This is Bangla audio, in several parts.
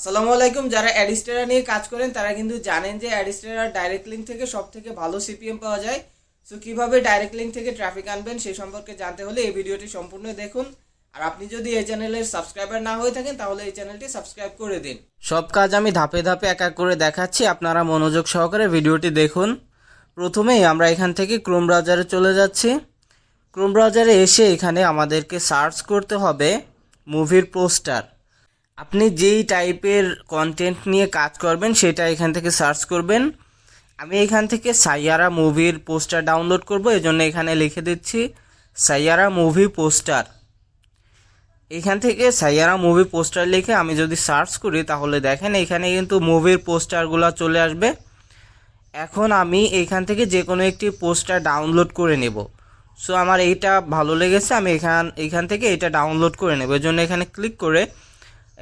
আসসালামু আলাইকুম। যারা অ্যাডিস্টেরা নিয়ে কাজ করেন, তারা কিন্তু জানেন যে অ্যাডিস্টেরার ডাইরেক্ট লিঙ্ক থেকে সব থেকে ভালো সিপিএম পাওয়া যায়। সো কীভাবে ডাইরেক্ট লিঙ্ক থেকে ট্রাফিক আনবেন সেই সম্পর্কে জানতে হলে এই ভিডিওটি সম্পূর্ণ দেখুন। আর আপনি যদি এই চ্যানেলের সাবস্ক্রাইবার না হয়ে থাকেন, তাহলে এই চ্যানেলটি সাবস্ক্রাইব করে দিন। সব কাজ আমি ধাপে ধাপে এক এক করে দেখাচ্ছি, আপনারা মনোযোগ সহকারে ভিডিওটি দেখুন। প্রথমেই আমরা এখান থেকে ক্রোম ব্রাউজারে চলে যাচ্ছি। ক্রোম ব্রাউজারে এসে এখানে আমাদেরকে সার্চ করতে হবে মুভির পোস্টার আপনি যেই টাইপের কন্টেন্ট নিয়ে কাজ করবেন, সেটা এখান থেকে সার্চ করবেন। আমি এখান থেকে সাইয়ারা মুভির পোস্টার ডাউনলোড করব, এজন্য এখানে লিখে দিচ্ছি, সাইয়ারা মুভি পোস্টার এখান থেকে সাইয়ারা মুভি পোস্টার লিখে আমি যদি সার্চ করি, তাহলে দেখেন এখানে কিন্তু মুভির পোস্টারগুলো চলে আসবে। এখন আমি এখান থেকে যে কোনো একটি পোস্টার ডাউনলোড করে নেব। সো আমার এইটা ভালো লেগেছে, আমি এখান এখান থেকে এটা ডাউনলোড করে নেব। এর জন্য এখানে ক্লিক করে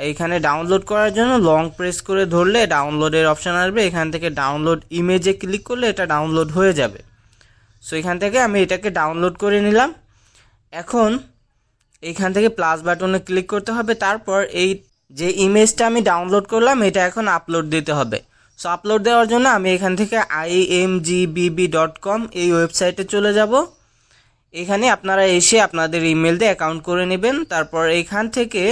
এইখানে ডাউনলোড করার জন্য লং প্রেস করে ধরলে ডাউনলোডের অপশান আসবে। এখান থেকে ডাউনলোড ইমেজে ক্লিক করলে এটা ডাউনলোড হয়ে যাবে। সো এখান থেকে আমি এটাকে ডাউনলোড করে নিলাম। এখন এইখান থেকে প্লাস বাটনে ক্লিক করতে হবে। তারপর এই যে ইমেজটা আমি ডাউনলোড করলাম, এটা এখন আপলোড দিতে হবে। সো আপলোড দেওয়ার জন্য আমি এখান থেকে আইএমজিবিবি ডট কম এই ওয়েবসাইটে চলে যাব। এখানে আপনারা এসে আপনাদের ইমেল দিয়ে অ্যাকাউন্ট করে নেবেন। তারপর এইখান থেকে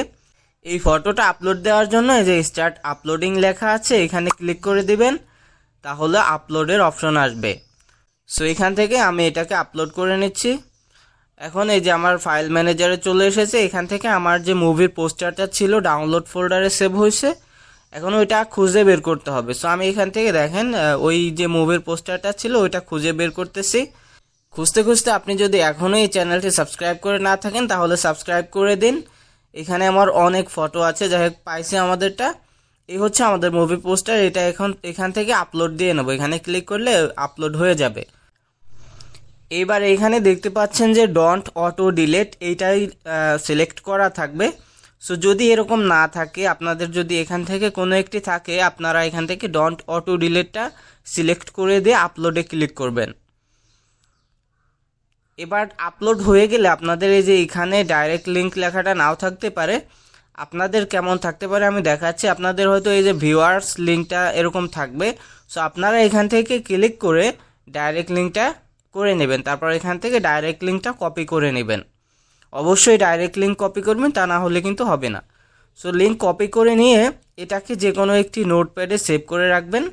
এই ফটোটা আপলোড দেওয়ার জন্য এই যে স্টার্ট আপলোডিং লেখা আছে, এখানে ক্লিক করে দিবেন, তাহলে আপলোডের অপশন আসবে। সো এখান থেকে আমি এটাকে আপলোড করে নিচ্ছি। এখন এই যে আমার ফাইল ম্যানেজারে চলে এসেছে, এখান থেকে আমার যে মুভির পোস্টারটা ছিল ডাউনলোড ফোল্ডারে সেভ হয়েছে। এখন ওইটা খুঁজে বের করতে হবে। সো আমি এখান থেকে দেখেন ওই যে মুভির পোস্টারটা ছিল, ওইটা খুঁজে বের করতেছি। খুঁজতে খুঁজতে আপনি যদি এখনও এই চ্যানেলটি সাবস্ক্রাইব করে না থাকেন, তাহলে সাবস্ক্রাইব করে দিন। এখানে আমার অনেক ফটো আছে, যাই হোক পাইছে আমাদেরটা। এই হচ্ছে আমাদের মুভি পোস্টার এটা এখন এখান থেকে আপলোড দিয়ে নেব। এখানে ক্লিক করলে আপলোড হয়ে যাবে। এবার এখানে দেখতে পাচ্ছেন যে ডন্ট অটো ডিলেট এইটাই সিলেক্ট করা থাকবে। সো যদি এরকম না থাকে, আপনাদের যদি এখান থেকে কোনো একটি থাকে, আপনারা এখান থেকে ডন্ট অটো ডিলেটটা সিলেক্ট করে দিয়ে আপলোডে ক্লিক করবেন। এবার আপলোড হয়ে গেলে আপনাদের এই যে এখানে ডাইরেক্ট লিংক লেখাটা নাও থাকতে পারে। আপনাদের কেমন থাকতে পারে আমি দেখাচ্ছি। আপনাদের হয়তো এই যে ভিউয়ার্স লিঙ্কটা এরকম থাকবে। সো আপনারা এখান থেকে ক্লিক করে ডাইরেক্ট লিঙ্কটা করে নেবেন। তারপর এখান থেকে ডাইরেক্ট লিঙ্কটা কপি করে নেবেন। অবশ্যই ডাইরেক্ট লিঙ্ক কপি করবেন, তা না হলে কিন্তু হবে না। সো লিঙ্ক কপি করে নিয়ে এটাকে যে কোনো একটি নোটপ্যাডে সেভ করে রাখবেন।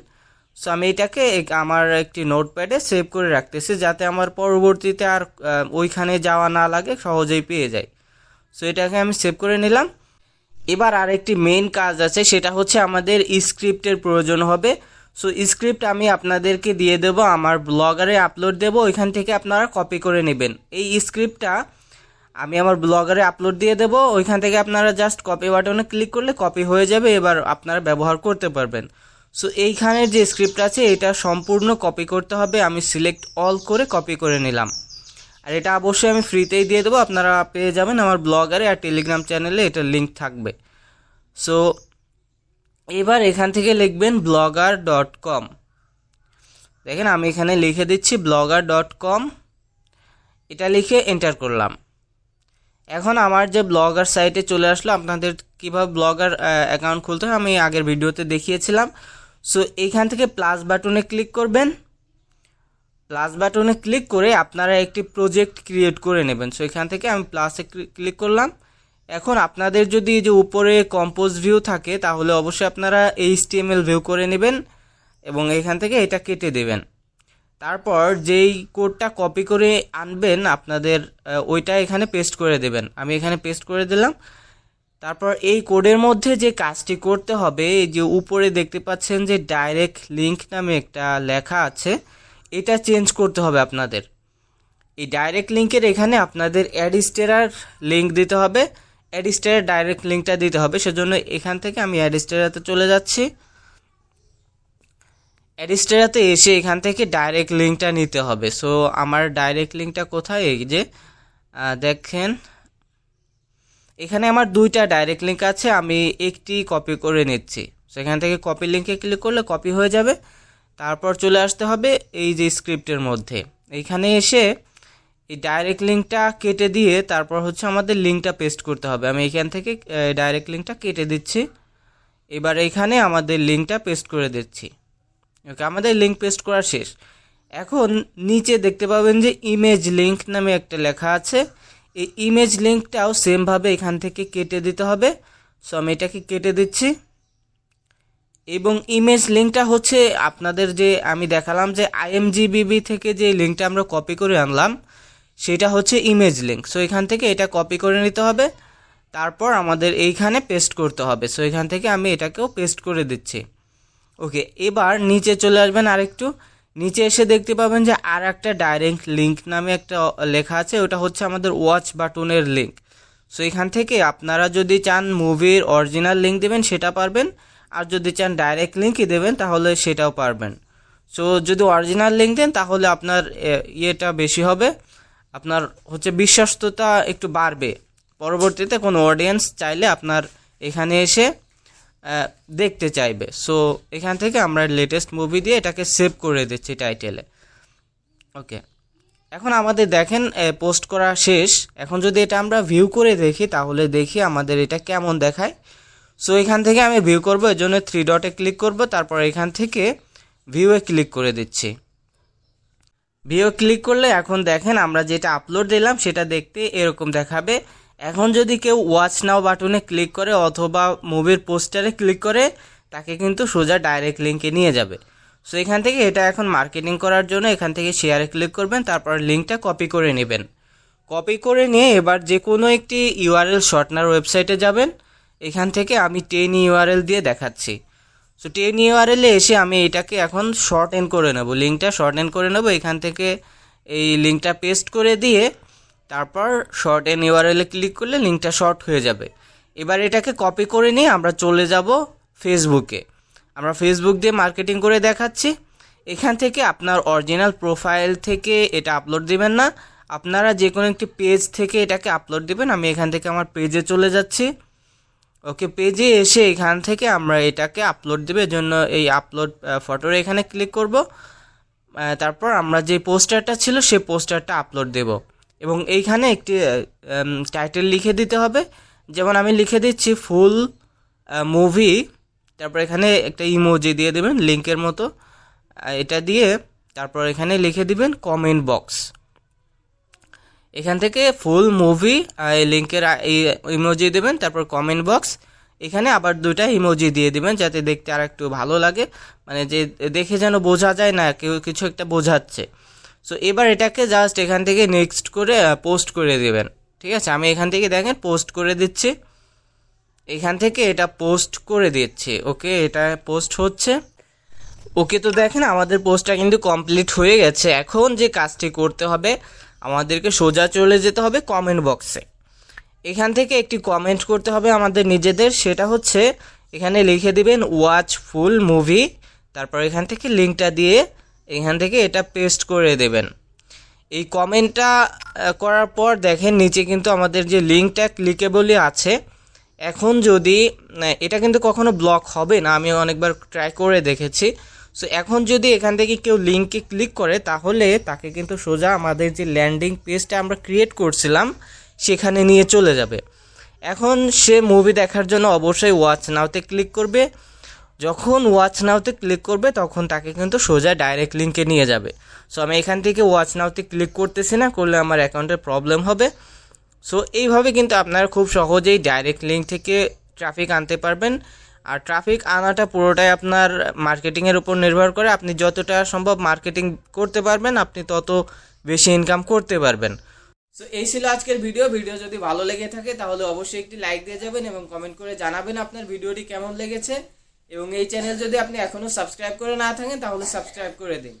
সো আমি এটাকে আমার একটি নোটপ্যাডে সেভ করে রাখতেছি যাতে আমার পরবর্তীতে আর ওইখানে যাওয়া না লাগে, সহজেই পেয়ে যাই। সো এটাকে আমি সেভ করে নিলাম। এবার আরেকটি মেইন কাজ আছে, সেটা হচ্ছে আমাদের স্ক্রিপ্টের প্রয়োজন হবে। সো স্ক্রিপ্ট আমি আপনাদেরকে দিয়ে দেব, আমার ব্লগারে আপলোড দেব, ওইখান থেকে আপনারা কপি করে নেবেন। এই স্ক্রিপ্টটা আমি আমার ব্লগারে আপলোড দিয়ে দেব, ওইখান থেকে আপনারা জাস্ট কপি বাটনে ক্লিক করলে কপি হয়ে যাবে, এবার আপনারা ব্যবহার করতে পারবেন। সো এইখানের যে স্ক্রিপ্ট আছে, এটা সম্পূর্ণ কপি করতে হবে। আমি সিলেক্ট অল করে কপি করে নিলাম। আর এটা অবশ্যই আমি ফ্রিতেই দিয়ে দেবো। আপনারা পেয়ে যাবেন আমার ব্লগারে আর টেলিগ্রাম চ্যানেলে এটার লিঙ্ক থাকবে। সো এবার এখান থেকে লিখবেন ব্লগার ডট কম দেখেন, আমি এখানে লিখে দিচ্ছি ব্লগার ডট কম এটা লিখে এন্টার করলাম। এখন আমার যে ব্লগার সাইটে চলে আসলো, আপনাদের কীভাবে ব্লগার অ্যাকাউন্ট খুলতে হয়, আমি আগের ভিডিওতে দেখিয়েছিলাম। সো এইখান থেকে প্লাস বাটনে ক্লিক করবেন। প্লাস বাটনে ক্লিক করে আপনারা একটি প্রজেক্ট ক্রিয়েট করে নেবেন। সো এখান থেকে আমি প্লাসে ক্লিক করলাম। এখন আপনাদের যদি যে উপরে কম্পোজ ভিউ থাকে, তাহলে অবশ্যই আপনারা এইচটিএমএল ভিউ করে নেবেন এবং এখান থেকে এটা কেটে দেবেন। তারপর যেই কোডটা কপি করে আনবেন, আপনাদের ওইটা এখানে পেস্ট করে দেবেন। আমি এখানে পেস্ট করে দিলাম। তারপর এই কোডের মধ্যে যে কাজটি করতে হবে এই যে উপরে দেখতে পাচ্ছেন যে ডাইরেক্ট লিংক নামে একটা লেখা আছে, এটা চেঞ্জ করতে হবে আপনাদের। এই ডাইরেক্ট লিঙ্কের এখানে আপনাদের অ্যাডিস্টেরার লিঙ্ক দিতে হবে। অ্যাডিস্টেরার ডাইরেক্ট লিঙ্কটা দিতে হবে, সেজন্য এখান থেকে আমি অ্যাডিস্টেরাতে চলে যাচ্ছি। অ্যাডিস্টেরাতে এসে এখান থেকে ডাইরেক্ট লিঙ্কটা নিতে হবে। সো আমার ডাইরেক্ট লিঙ্কটা কোথায়? এই যে দেখেন এখানে আমার দুইটা ডাইরেক্ট লিঙ্ক আছে, আমি একটি কপি করে নিচ্ছি। সেখান থেকে কপি লিঙ্কে ক্লিক করলে কপি হয়ে যাবে। তারপর চলে আসতে হবে এই যে স্ক্রিপ্টের মধ্যে। এইখানে এসে এই ডাইরেক্ট লিঙ্কটা কেটে দিয়ে তারপর হচ্ছে আমাদের লিঙ্কটা পেস্ট করতে হবে। আমি এখান থেকে ডাইরেক্ট লিঙ্কটা কেটে দিচ্ছি। এবার এখানে আমাদের লিঙ্কটা পেস্ট করে দিচ্ছি। ওকে, আমাদের লিঙ্ক পেস্ট করা শেষ। এখন নিচে দেখতে পাবেন যে ইমেজ লিঙ্ক নামে একটা লেখা আছে। এই ইমেজ লিঙ্কটাও সেমভাবে এখান থেকে কেটে দিতে হবে। সো আমি এটাকে কেটে দিচ্ছি। এবং ইমেজ লিঙ্কটা হচ্ছে আপনাদের যে, আমি দেখালাম যে আইএমজিবিবি থেকে যে লিঙ্কটা আমরা কপি করে আনলাম, সেটা হচ্ছে ইমেজ লিঙ্ক সো এখান থেকে এটা কপি করে নিতে হবে। তারপর আমাদের এইখানে পেস্ট করতে হবে। সো এখান থেকে আমি এটাকেও পেস্ট করে দিচ্ছি। ওকে এবার নিচে চলে আসবেন আরেকটু। নিচে এসে দেখতে পাবেন যে আর একটা ডাইরেক্ট লিঙ্ক নামে একটা লেখা আছে, ওটা হচ্ছে আমাদের ওয়াচ বাটনের লিঙ্ক সো এখান থেকে আপনারা যদি চান মুভির অরিজিনাল লিঙ্ক দেবেন, সেটা পারবেন। আর যদি চান ডাইরেক্ট লিঙ্কই দেবেন, তাহলে সেটাও পারবেন। সো যদি অরিজিনাল লিঙ্ক দেন, তাহলে আপনার ইয়েটা বেশি হবে। আপনার হচ্ছে বিশ্বস্ততা একটু বাড়বে। পরবর্তীতে কোনো অডিয়েন্স চাইলে আপনার এখানে এসে দেখতে চাইবে। সো এখান থেকে আমরা লেটেস্ট মুভি দিয়ে এটাকে সেভ করে দিচ্ছি টাইটেলে ওকে এখন আমাদের দেখেন পোস্ট করা শেষ। এখন যদি এটা আমরা ভিউ করে দেখি, তাহলে দেখি আমাদের এটা কেমন দেখায়। সো এখান থেকে আমি ভিউ করব, এর জন্য থ্রি ডটে ক্লিক করব, তারপর এখান থেকে ভিউয়ে ক্লিক করে দিচ্ছি। ভিউ ক্লিক করলে এখন দেখেন, আমরা যেটা আপলোড দিলাম, সেটা দেখতে এরকম দেখাবে। এখন যদি কেউ ওয়াচ নাও বাটনে ক্লিক করে অথবা মুভির পোস্টারে ক্লিক করে, তাকে কিন্তু সোজা ডাইরেক্ট লিঙ্কে নিয়ে যাবে। সো এখান থেকে এটা এখন মার্কেটিং করার জন্য এখান থেকে শেয়ারে ক্লিক করবেন, তারপর লিঙ্কটা কপি করে নেবেন। কপি করে নিয়ে এবার যে কোনো একটি ইউআরএল শর্টনার ওয়েবসাইটে যাবেন। এখান থেকে আমি টেন ইউআরএল দিয়ে দেখাচ্ছি। সো টেন ইউআরএলে এসে আমি এটাকে এখন শর্ট এন করে নেব। লিঙ্কটা শর্ট এন করে নেব। এখান থেকে এই লিঙ্কটা পেস্ট করে দিয়ে তারপর শর্ট এন ইউআরএলে ক্লিক করলে লিঙ্কটা শর্ট হয়ে যাবে। এবার এটাকে কপি করে নিয়ে আমরা চলে যাব ফেসবুকে আমরা ফেসবুক দিয়ে মার্কেটিং করে দেখাচ্ছি। এখান থেকে আপনার অরিজিনাল প্রোফাইল থেকে এটা আপলোড দিবেন না। আপনারা যে কোনো একটি পেজ থেকে এটাকে আপলোড দিবেন। আমি এখান থেকে আমার পেজে চলে যাচ্ছি। ওকে পেজে এসে এখান থেকে আমরা এটাকে আপলোড দেবে। জন্য এই আপলোড ফটোর এখানে ক্লিক করব। তারপর আমরা যে পোস্টারটা ছিল সেই পোস্টারটা আপলোড দেব। এবং এইখানে একটি টাইটেল লিখে দিতে হবে। যেমন আমি লিখে দিচ্ছি ফুল মুভি তারপর এখানে একটা ইমোজি দিয়ে দেবেন লিঙ্কের মতো। এটা দিয়ে তারপর এখানে লিখে দিবেন কমেন্ট বক্স এখান থেকে ফুল মুভি লিঙ্কের ইমোজি দেবেন, তারপর কমেন্ট বক্স এখানে আবার দুইটা ইমোজি দিয়ে দিবেন, যাতে দেখতে আর একটু ভালো লাগে। মানে যে, দেখে যেন বোঝা যায় না, কেউ কিছু একটা বোঝাচ্ছে। সো এবার এটাকে জাস্ট এখান থেকে নেক্সট করে পোস্ট করে দিবেন। ঠিক আছে? আমি এখান থেকে দেখেন পোস্ট করে দিচ্ছি। এখান থেকে এটা পোস্ট করে দিচ্ছি। ওকে এটা পোস্ট হচ্ছে। ওকে তো দেখেন, আমাদের পোস্টটা কিন্তু কমপ্লিট হয়ে গেছে। এখন যে কাজটি করতে হবে, আমাদেরকে সোজা চলে যেতে হবে কমেন্ট বক্সে এখান থেকে একটি কমেন্ট করতে হবে আমাদের নিজেদের। সেটা হচ্ছে, এখানে লিখে দিবেন ওয়াচ ফুল মুভি তারপর এখান থেকে লিঙ্কটা দিয়ে এখান থেকে এটা পেস্ট করে দেবেন। এই কমেন্টটা করার পর দেখেন নিচে কিন্তু আমাদের যে লিঙ্কটা ক্লিকেবলই আছে। এখন যদি এটা কিন্তু কখনো ব্লক হবে না আমি অনেকবার ট্রাই করে দেখেছি। সো এখন যদি এখান থেকে কেউ লিঙ্কে ক্লিক করে, তাহলে তাকে কিন্তু সোজা আমাদের যে ল্যান্ডিং পেজটা আমরা ক্রিয়েট করছিলাম, সেখানে নিয়ে চলে যাবে। এখন সে মুভি দেখার জন্য অবশ্যই ওয়াচ নাওতে ক্লিক করবে। যখন ওয়াচ নাওতে ক্লিক করবে, তখন তাকে কিন্তু সোজা ডাইরেক্ট লিঙ্কে নিয়ে যাবে। সো আমি এখান থেকে ওয়াচ নাওতে ক্লিক করতেছি না, করলে আমার অ্যাকাউন্টের প্রবলেম হবে। সো এইভাবে কিন্তু আপনারা খুব সহজেই ডাইরেক্ট লিঙ্ক থেকে ট্রাফিক আনতে পারবেন। আর ট্রাফিক আনাটা পুরোটাই আপনার মার্কেটিংয়ের উপর নির্ভর করে। আপনি যতটা সম্ভব মার্কেটিং করতে পারবেন, আপনি তত বেশি ইনকাম করতে পারবেন। সো এই ছিল আজকের ভিডিও ভিডিও যদি ভালো লেগে থাকে, তাহলে অবশ্যই একটি লাইক দিয়ে যাবেন এবং কমেন্ট করে জানাবেন আপনার ভিডিওটি কেমন লেগেছে। এবং এই চ্যানেল যদি আপনি এখনও সাবস্ক্রাইব করে না থাকেন তাহলে সাবস্ক্রাইব করে দিন।